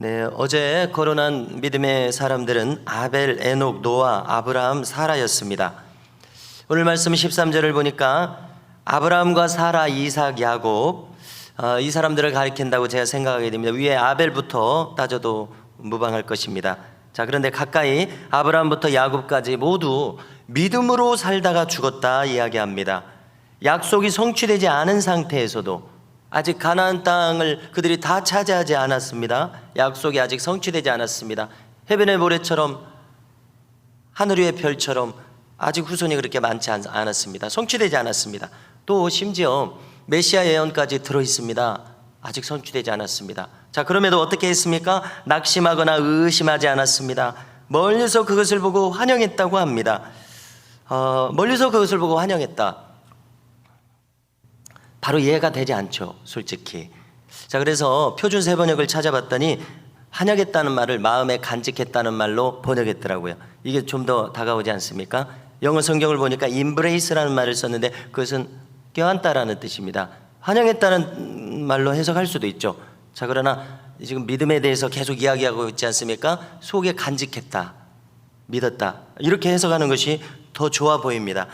네, 어제 거론한 믿음의 사람들은 아벨, 에녹, 노아, 아브라함, 사라였습니다. 오늘 말씀 13절을 보니까 아브라함과 사라, 이삭, 야곱 어, 이 사람들을 가리킨다고 제가 생각하게 됩니다. 위에 아벨부터 따져도 무방할 것입니다. 자, 그런데 가까이 아브라함부터 야곱까지 모두 믿음으로 살다가 죽었다 이야기합니다. 약속이 성취되지 않은 상태에서도 아직 가나안 땅을 그들이 다 차지하지 않았습니다. 약속이 아직 성취되지 않았습니다. 해변의 모래처럼 하늘 위의 별처럼 아직 후손이 그렇게 많지 않- 않았습니다. 성취되지 않았습니다. 또 심지어 메시아 예언까지 들어 있습니다. 아직 성취되지 않았습니다. 자, 그럼에도 어떻게 했습니까? 낙심하거나 의심하지 않았습니다. 멀리서 그것을 보고 환영했다고 합니다. 어, 멀리서 그것을 보고 환영했다. 바로 이해가 되지 않죠, 솔직히. 자, 그래서 표준 세 번역을 찾아봤더니 환영했다는 말을 마음에 간직했다는 말로 번역했더라고요. 이게 좀 더 다가오지 않습니까? 영어 성경을 보니까 embrace라는 말을 썼는데 그것은 껴안다라는 뜻입니다. 환영했다는 말로 해석할 수도 있죠. 자, 그러나 지금 믿음에 대해서 계속 이야기하고 있지 않습니까? 속에 간직했다. 믿었다. 이렇게 해석하는 것이 더 좋아 보입니다.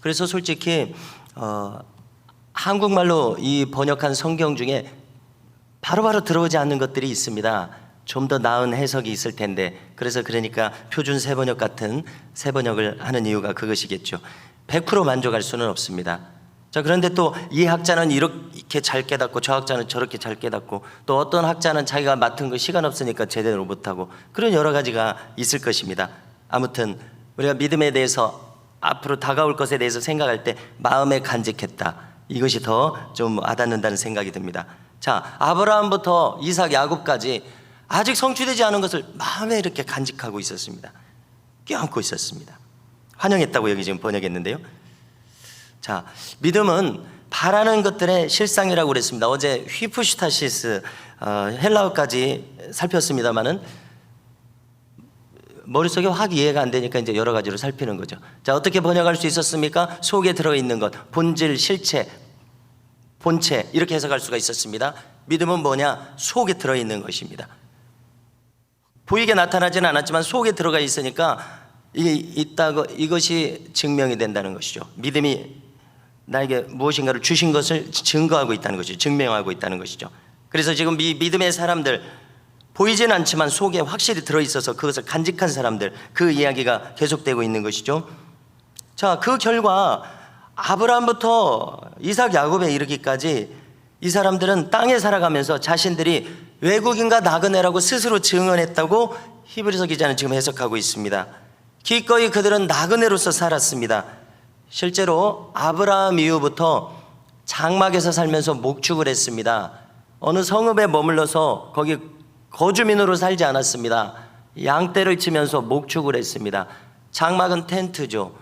그래서 솔직히 어, 한국말로 이 번역한 성경 중에 바로 바로 들어오지 않는 것들이 있습니다. 좀 더 나은 해석이 있을 텐데 그래서 그러니까 표준 세 번역 같은 세 번역을 하는 이유가 그것이겠죠. 100% 만족할 수는 없습니다. 자 그런데 또 이 학자는 이렇게 잘 깨닫고 저 학자는 저렇게 잘 깨닫고 또 어떤 학자는 자기가 맡은 거 시간 없으니까 제대로 못하고 그런 여러 가지가 있을 것입니다. 아무튼 우리가 믿음에 대해서 앞으로 다가올 것에 대해서 생각할 때 마음에 간직했다. 이것이 더 좀 와닿는다는 생각이 듭니다. 자, 아브라함부터 이삭, 야곱까지 아직 성취되지 않은 것을 마음에 이렇게 간직하고 있었습니다. 껴안고 있었습니다. 환영했다고 여기 지금 번역했는데요. 자, 믿음은 바라는 것들의 실상이라고 그랬습니다. 어제 휘프슈타시스 어, 헬라어까지 살폈습니다만은 머릿속에 확 이해가 안 되니까 이제 여러 가지로 살피는 거죠. 자, 어떻게 번역할 수 있었습니까? 속에 들어 있는 것, 본질, 실체, 본체 이렇게 해석할 수가 있었습니다. 믿음은 뭐냐? 속에 들어 있는 것입니다. 보이게 나타나지는 않았지만 속에 들어가 있으니까 이게 있다고 이것이 증명이 된다는 것이죠. 믿음이 나에게 무엇인가를 주신 것을 증거하고 있다는 것이죠. 증명하고 있다는 것이죠. 그래서 지금 미, 믿음의 사람들 보이진 않지만 속에 확실히 들어 있어서 그것을 간직한 사람들 그 이야기가 계속되고 있는 것이죠. 자, 그 결과 아브라함부터 이삭 야곱에 이르기까지 이 사람들은 땅에 살아가면서 자신들이 외국인과 나그네라고 스스로 증언했다고 히브리서 기자는 지금 해석하고 있습니다. 기꺼이 그들은 나그네로서 살았습니다. 실제로 아브라함 이후부터 장막에서 살면서 목축을 했습니다. 어느 성읍에 머물러서 거기 거주민으로 살지 않았습니다. 양떼를 치면서 목축을 했습니다. 장막은 텐트죠.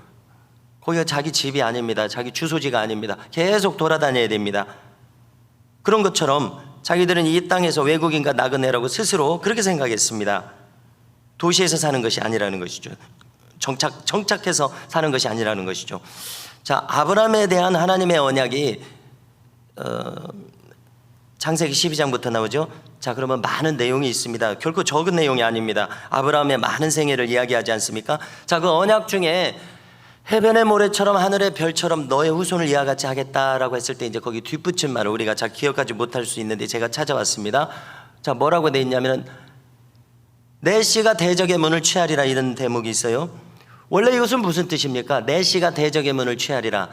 거기가 자기 집이 아닙니다. 자기 주소지가 아닙니다. 계속 돌아다녀야 됩니다. 그런 것처럼 자기들은 이 땅에서 외국인과 나그네라고 스스로 그렇게 생각했습니다. 도시에서 사는 것이 아니라는 것이죠. 정착, 정착해서 사는 것이 아니라는 것이죠. 자, 아브라함에 대한 하나님의 언약이 어, 창세기 12장부터 나오죠. 자, 그러면 많은 내용이 있습니다. 결코 적은 내용이 아닙니다. 아브라함의 많은 생애를 이야기하지 않습니까? 자, 그 언약 중에 해변의 모래처럼 하늘의 별처럼 너의 후손을 이와 같이 하겠다라고 했을 때 이제 거기 뒷붙인 말을 우리가 잘 기억하지 못할 수 있는데 제가 찾아왔습니다. 자, 뭐라고 돼 있냐면은 내 씨가 대적의 문을 취하리라 이런 대목이 있어요. 원래 이것은 무슨 뜻입니까? 내 씨가 대적의 문을 취하리라.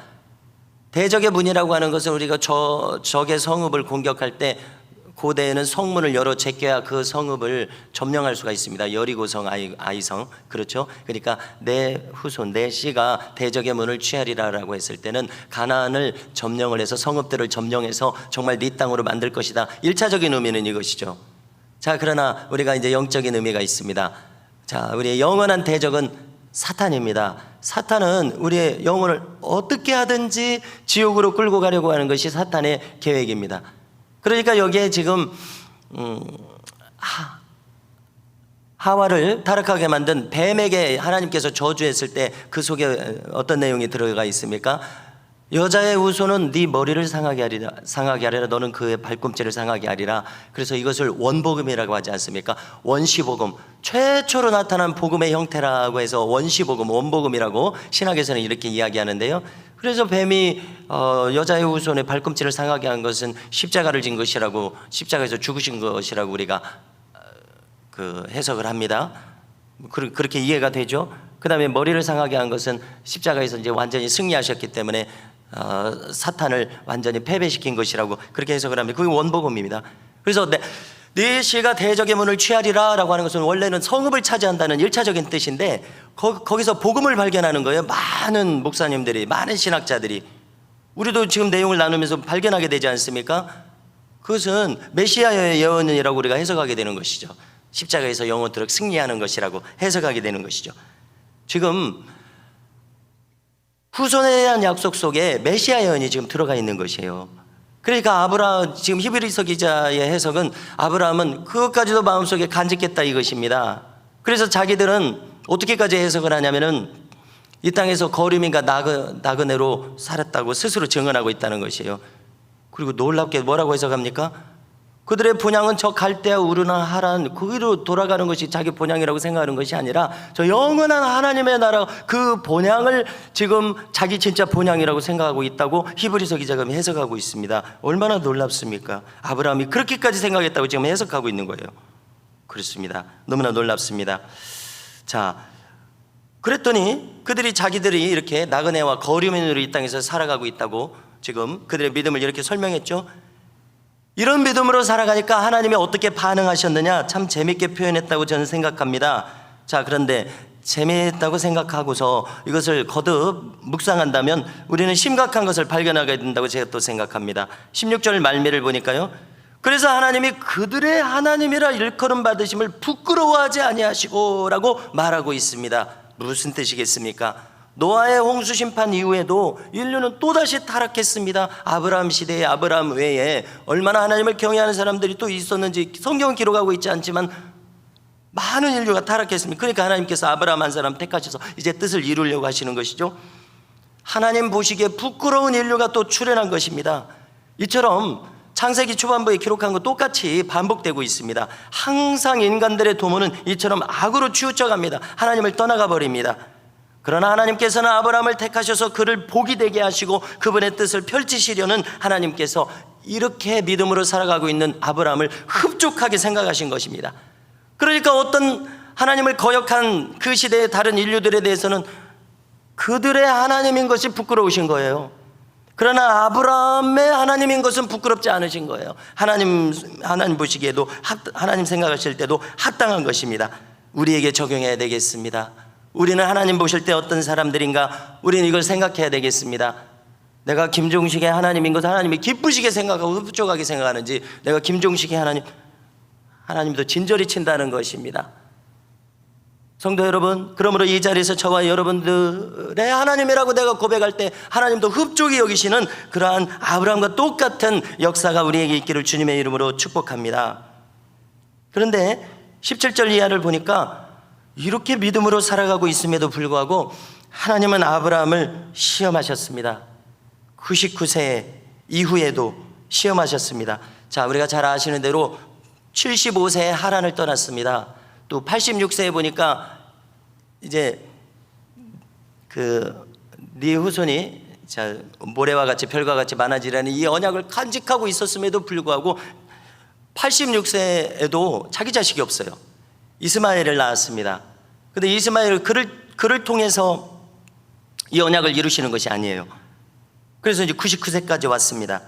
대적의 문이라고 하는 것은 우리가 저 적의 성읍을 공격할 때 고대에는 성문을 열어 제껴야 그 성읍을 점령할 수가 있습니다. 여리고성 아이, 아이성 그렇죠. 그러니까 내 후손 내 씨가 대적의 문을 취하리라라고 했을 때는 가나안을 점령을 해서 성읍들을 점령해서 정말 네 땅으로 만들 것이다. 일차적인 의미는 이것이죠. 자 그러나 우리가 이제 영적인 의미가 있습니다. 자 우리의 영원한 대적은 사탄입니다. 사탄은 우리의 영혼을 어떻게 하든지 지옥으로 끌고 가려고 하는 것이 사탄의 계획입니다. 그러니까 여기에 지금 음, 하, 하와를 타락하게 만든 뱀에게 하나님께서 저주했을 때 그 속에 어떤 내용이 들어가 있습니까? 여자의 우소는 네 머리를 상하게 하리라 상하게 하리라 너는 그의 발꿈치를 상하게 하리라 그래서 이것을 원복음이라고 하지 않습니까 원시복음 최초로 나타난 복음의 형태라고 해서 원시복음 원복음이라고 신학에서는 이렇게 이야기하는데요 그래서 뱀이 어, 여자의 우손의 발꿈치를 상하게 한 것은 십자가를 진 것이라고 십자가에서 죽으신 것이라고 우리가 어, 그 해석을 합니다. 그- 그렇게 이해가 되죠. 그 다음에 머리를 상하게 한 것은 십자가에서 이제 완전히 승리하셨기 때문에 어, 사탄을 완전히 패배시킨 것이라고 그렇게 해석을 합니다. 그게 원복음입니다. 그래서 내, 네 시가 대적의 문을 취하리라 라고 하는 것은 원래는 성읍을 차지한다는 일차적인 뜻인데 거, 거기서 복음을 발견하는 거예요. 많은 목사님들이, 많은 신학자들이. 우리도 지금 내용을 나누면서 발견하게 되지 않습니까? 그것은 메시아의 예언이라고 우리가 해석하게 되는 것이죠. 십자가에서 영원토록 승리하는 것이라고 해석하게 되는 것이죠. 지금 후손에 대한 약속 속에 메시아 예언이 지금 들어가 있는 것이에요. 그러니까 아브라 지금 히브리서 기자의 해석은 아브라함은 그것까지도 마음속에 간직했다 이것입니다. 그래서 자기들은 어떻게까지 해석을 하냐면은 이 땅에서 거류민과 나그, 나그네로 살았다고 스스로 증언하고 있다는 것이에요. 그리고 놀랍게 뭐라고 해석합니까? 그들의 본향은 저 갈대아 우르나 하란 거기로 돌아가는 것이 자기 본향이라고 생각하는 것이 아니라 저 영원한 하나님의 나라 그 본향을 지금 자기 진짜 본향이라고 생각하고 있다고 히브리서 기자가 해석하고 있습니다. 얼마나 놀랍습니까? 아브라함이 그렇게까지 생각했다고 지금 해석하고 있는 거예요. 그렇습니다. 너무나 놀랍습니다. 자, 그랬더니 그들이 자기들이 이렇게 나그네와 거류민으로 이 땅에서 살아가고 있다고 지금 그들의 믿음을 이렇게 설명했죠. 이런 믿음으로 살아가니까 하나님이 어떻게 반응하셨느냐 참 재밌게 표현했다고 저는 생각합니다. 자, 그런데 재미있다고 생각하고서 이것을 거듭 묵상한다면 우리는 심각한 것을 발견하게 된다고 제가 또 생각합니다. 16절 말미를 보니까요. 그래서 하나님이 그들의 하나님이라 일컬음 받으심을 부끄러워하지 아니하시고라고 말하고 있습니다. 무슨 뜻이겠습니까? 노아의 홍수 심판 이후에도 인류는 또다시 타락했습니다. 아브라함 시대에 아브라함 외에 얼마나 하나님을 경외하는 사람들이 또 있었는지 성경은 기록하고 있지 않지만 많은 인류가 타락했습니다. 그러니까 하나님께서 아브라함 한 사람 택하셔서 이제 뜻을 이루려고 하시는 것이죠. 하나님 보시기에 부끄러운 인류가 또 출현한 것입니다. 이처럼 창세기 초반부에 기록한 것 똑같이 반복되고 있습니다. 항상 인간들의 도모는 이처럼 악으로 치우쳐갑니다. 하나님을 떠나가 버립니다. 그러나 하나님께서는 아브라함을 택하셔서 그를 복이 되게 하시고 그분의 뜻을 펼치시려는 하나님께서 이렇게 믿음으로 살아가고 있는 아브라함을 흡족하게 생각하신 것입니다. 그러니까 어떤 하나님을 거역한 그 시대의 다른 인류들에 대해서는 그들의 하나님인 것이 부끄러우신 거예요. 그러나 아브라함의 하나님인 것은 부끄럽지 않으신 거예요. 하나님 하나님 보시기에도 합- 하나님 생각하실 때도 합당한 것입니다. 우리에게 적용해야 되겠습니다. 우리는 하나님 보실 때 어떤 사람들인가? 우리는 이걸 생각해야 되겠습니다. 내가 김종식의 하나님인 것을 하나님이 기쁘시게 생각하고 흡족하게 생각하는지 내가 김종식의 하나님 하나님도 진절이 친다는 것입니다. 성도 여러분, 그러므로 이 자리에서 저와 여러분들의 하나님이라고 내가 고백할 때 하나님도 흡족히 여기시는 그러한 아브라함과 똑같은 역사가 우리에게 있기를 주님의 이름으로 축복합니다. 그런데 17절 이하를 보니까 이렇게 믿음으로 살아가고 있음에도 불구하고 하나님은 아브라함을 시험하셨습니다. 99세 이후에도 시험하셨습니다. 자, 우리가 잘 아시는 대로 75세에 하란을 떠났습니다. 또 86세에 보니까 이제 그 네 후손이 자 모래와 같이 별과 같이 많아지라는 이 언약을 간직하고 있었음에도 불구하고 86세에도 자기 자식이 없어요. 이스마엘을 낳았습니다. 근데 이스마엘 그를 그를 통해서 이 언약을 이루시는 것이 아니에요. 그래서 이제 99세까지 왔습니다.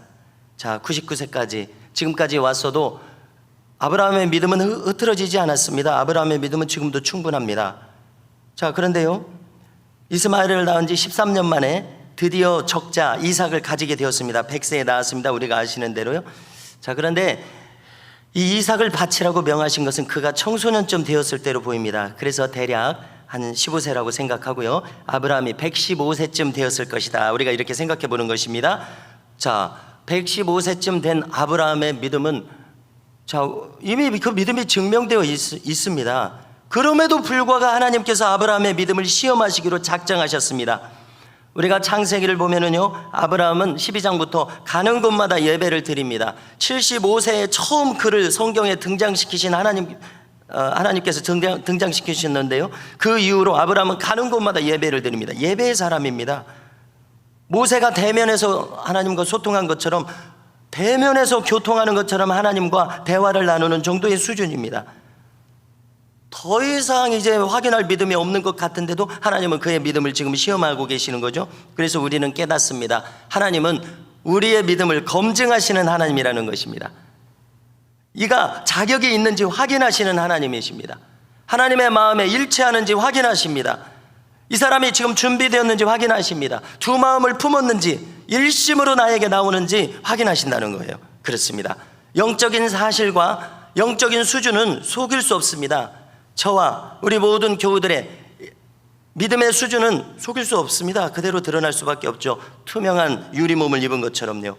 자, 99세까지 지금까지 왔어도 아브라함의 믿음은 흐- 흐트러지지 않았습니다. 아브라함의 믿음은 지금도 충분합니다. 자, 그런데요. 이스마엘을 낳은 지 13년 만에 드디어 적자 이삭을 가지게 되었습니다. 100세에 낳았습니다. 우리가 아시는 대로요. 자, 그런데 이 이삭을 바치라고 명하신 것은 그가 청소년쯤 되었을 때로 보입니다. 그래서 대략 한 15세라고 생각하고요. 아브라함이 115세쯤 되었을 것이다. 우리가 이렇게 생각해 보는 것입니다. 자, 115세쯤 된 아브라함의 믿음은 자, 이미 그 믿음이 증명되어 있, 있습니다. 그럼에도 불구하고 하나님께서 아브라함의 믿음을 시험하시기로 작정하셨습니다. 우리가 창세기를 보면은요, 아브라함은 12장부터 가는 곳마다 예배를 드립니다. 75세에 처음 그를 성경에 등장시키신 하나님, 어, 하나님께서 등장, 등장시키셨는데요. 그 이후로 아브라함은 가는 곳마다 예배를 드립니다. 예배의 사람입니다. 모세가 대면에서 하나님과 소통한 것처럼 대면에서 교통하는 것처럼 하나님과 대화를 나누는 정도의 수준입니다. 더 이상 이제 확인할 믿음이 없는 것 같은데도 하나님은 그의 믿음을 지금 시험하고 계시는 거죠. 그래서 우리는 깨닫습니다. 하나님은 우리의 믿음을 검증하시는 하나님이라는 것입니다. 이가 자격이 있는지 확인하시는 하나님이십니다. 하나님의 마음에 일치하는지 확인하십니다. 이 사람이 지금 준비되었는지 확인하십니다. 두 마음을 품었는지 일심으로 나에게 나오는지 확인하신다는 거예요. 그렇습니다. 영적인 사실과 영적인 수준은 속일 수 없습니다. 저와 우리 모든 교우들의 믿음의 수준은 속일 수 없습니다. 그대로 드러날 수밖에 없죠. 투명한 유리 몸을 입은 것처럼요.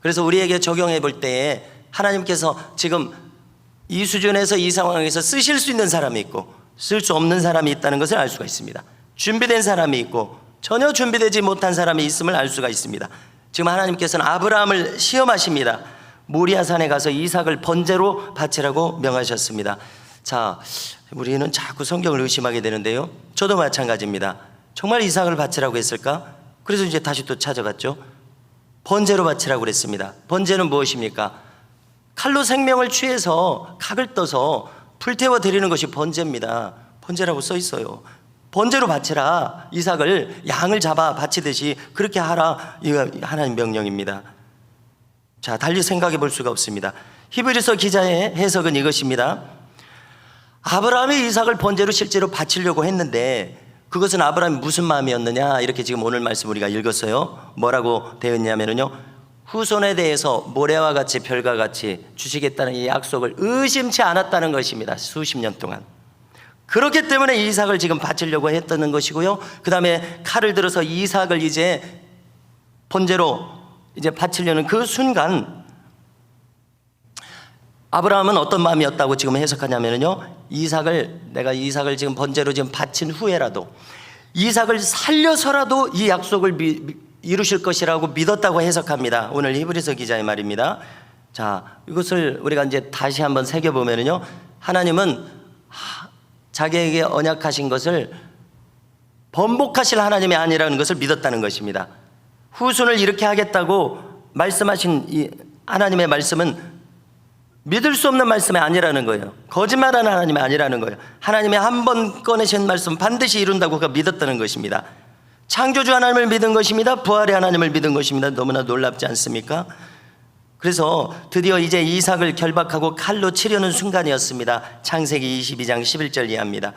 그래서 우리에게 적용해 볼 때에 하나님께서 지금 이 수준에서 이 상황에서 쓰실 수 있는 사람이 있고 쓸 수 없는 사람이 있다는 것을 알 수가 있습니다. 준비된 사람이 있고 전혀 준비되지 못한 사람이 있음을 알 수가 있습니다. 지금 하나님께서는 아브라함을 시험하십니다. 모리아산에 가서 이삭을 번제로 바치라고 명하셨습니다. 자, 우리는 자꾸 성경을 의심하게 되는데요. 저도 마찬가지입니다. 정말 이삭을 바치라고 했을까? 그래서 이제 다시 또 찾아봤죠. 번제로 바치라고 그랬습니다. 번제는 무엇입니까? 칼로 생명을 취해서 각을 떠서 불태워 드리는 것이 번제입니다. 번제라고 써 있어요. 번제로 바치라. 이삭을 양을 잡아 바치듯이 그렇게 하라. 이거 하나님 명령입니다. 자, 달리 생각해 볼 수가 없습니다. 히브리서 기자의 해석은 이것입니다. 아브라함이 이삭을 번제로 실제로 바치려고 했는데 그것은 아브라함이 무슨 마음이었느냐 이렇게 지금 오늘 말씀 우리가 읽었어요. 뭐라고 되어 있냐면요. 후손에 대해서 모래와 같이 별과 같이 주시겠다는 이 약속을 의심치 않았다는 것입니다. 수십 년 동안. 그렇기 때문에 이삭을 지금 바치려고 했던 것이고요. 그 다음에 칼을 들어서 이삭을 이제 번제로 이제 바치려는 그 순간 아브라함은 어떤 마음이었다고 지금 해석하냐면요. 이삭을 내가 이삭을 지금 번제로 지금 바친 후에라도 이삭을 살려서라도 이 약속을 미, 미, 이루실 것이라고 믿었다고 해석합니다. 오늘 히브리서 기자의 말입니다. 자, 이것을 우리가 이제 다시 한번 새겨 보면은요. 하나님은 하, 자기에게 언약하신 것을 번복하실 하나님이 아니라는 것을 믿었다는 것입니다. 후손을 이렇게 하겠다고 말씀하신 이 하나님의 말씀은 믿을 수 없는 말씀이 아니라는 거예요. 거짓말하는 하나님이 아니라는 거예요. 하나님이 한 번 꺼내신 말씀 반드시 이룬다고 그가 믿었다는 것입니다. 창조주 하나님을 믿은 것입니다. 부활의 하나님을 믿은 것입니다. 너무나 놀랍지 않습니까? 그래서 드디어 이제 이삭을 결박하고 칼로 치려는 순간이었습니다. 창세기 22장 11절 이하입니다.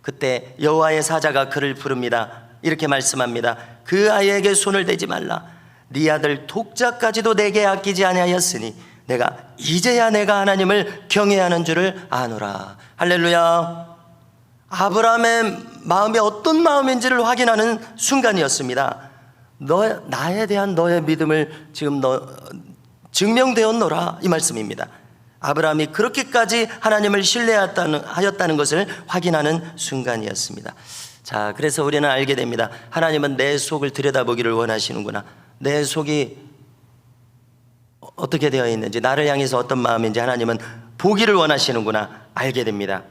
그때 여호와의 사자가 그를 부릅니다. 이렇게 말씀합니다. 그 아이에게 손을 대지 말라. 네 아들 독자까지도 내게 아끼지 아니하였으니 내가 이제야 내가 하나님을 경외하는 줄을 아노라. 할렐루야. 아브라함의 마음이 어떤 마음인지를 확인하는 순간이었습니다. 너 나에 대한 너의 믿음을 지금 너 증명되었노라 이 말씀입니다. 아브라함이 그렇게까지 하나님을 신뢰하였다는 하였다는 것을 확인하는 순간이었습니다. 자, 그래서 우리는 알게 됩니다. 하나님은 내 속을 들여다보기를 원하시는구나. 내 속이 어떻게 되어 있는지, 나를 향해서 어떤 마음인지 하나님은 보기를 원하시는구나 알게 됩니다.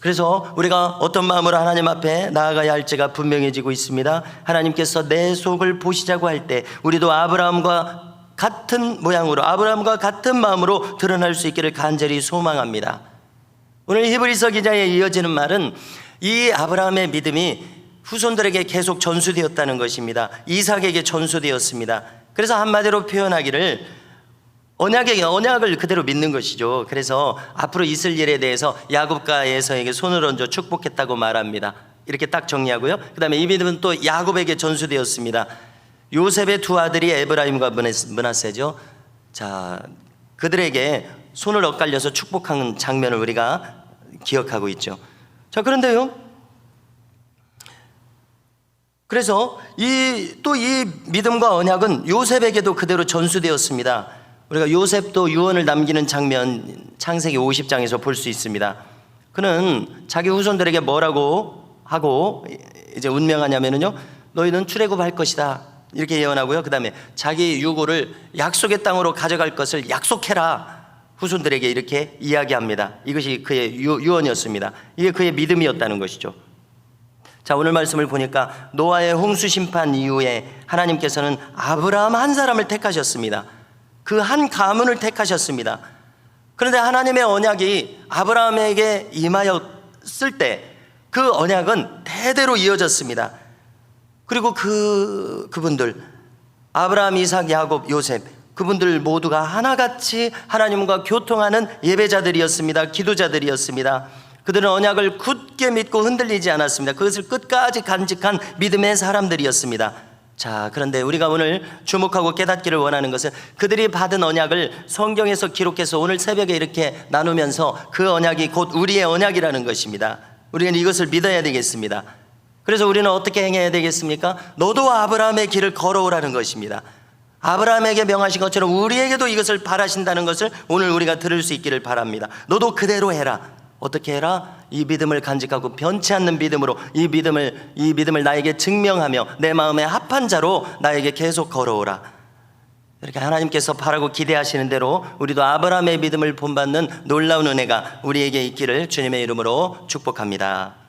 그래서 우리가 어떤 마음으로 하나님 앞에 나아가야 할지가 분명해지고 있습니다. 하나님께서 내 속을 보시자고 할 때 우리도 아브라함과 같은 모양으로 아브라함과 같은 마음으로 드러날 수 있기를 간절히 소망합니다. 오늘 히브리서 기자에 이어지는 말은 이 아브라함의 믿음이 후손들에게 계속 전수되었다는 것입니다. 이삭에게 전수되었습니다. 그래서 한마디로 표현하기를 언약의 언약을 그대로 믿는 것이죠. 그래서 앞으로 있을 일에 대해서 야곱과 에서에게 손을 얹어 축복했다고 말합니다. 이렇게 딱 정리하고요. 그다음에 이 믿음은 또 야곱에게 전수되었습니다. 요셉의 두 아들이 에브라임과 문하세죠. 자, 그들에게 손을 엇갈려서 축복하는 장면을 우리가 기억하고 있죠. 자, 그런데요. 그래서 이 또 이 믿음과 언약은 요셉에게도 그대로 전수되었습니다. 우리가 요셉도 유언을 남기는 장면 창세기 50장에서 볼 수 있습니다. 그는 자기 후손들에게 뭐라고 하고 이제 운명하냐면은요. 너희는 출애굽할 것이다. 이렇게 예언하고요. 그다음에 자기 유고를 약속의 땅으로 가져갈 것을 약속해라. 후손들에게 이렇게 이야기합니다. 이것이 그의 유, 유언이었습니다. 이게 그의 믿음이었다는 것이죠. 자, 오늘 말씀을 보니까 노아의 홍수 심판 이후에 하나님께서는 아브라함 한 사람을 택하셨습니다. 그 한 가문을 택하셨습니다. 그런데 하나님의 언약이 아브라함에게 임하였을 때 그 언약은 대대로 이어졌습니다. 그리고 그 그분들 아브라함, 이삭, 야곱, 요셉 그분들 모두가 하나같이 하나님과 교통하는 예배자들이었습니다. 기도자들이었습니다. 그들은 언약을 굳게 믿고 흔들리지 않았습니다. 그것을 끝까지 간직한 믿음의 사람들이었습니다. 자, 그런데 우리가 오늘 주목하고 깨닫기를 원하는 것은 그들이 받은 언약을 성경에서 기록해서 오늘 새벽에 이렇게 나누면서 그 언약이 곧 우리의 언약이라는 것입니다. 우리는 이것을 믿어야 되겠습니다. 그래서 우리는 어떻게 행해야 되겠습니까? 너도 아브라함의 길을 걸어오라는 것입니다. 아브라함에게 명하신 것처럼 우리에게도 이것을 바라신다는 것을 오늘 우리가 들을 수 있기를 바랍니다. 너도 그대로 해라. 어떻게 해라? 이 믿음을 간직하고 변치 않는 믿음으로 이 믿음을 이 믿음을 나에게 증명하며 내 마음에 합한 자로 나에게 계속 걸어오라. 이렇게 하나님께서 바라고 기대하시는 대로 우리도 아브라함의 믿음을 본받는 놀라운 은혜가 우리에게 있기를 주님의 이름으로 축복합니다.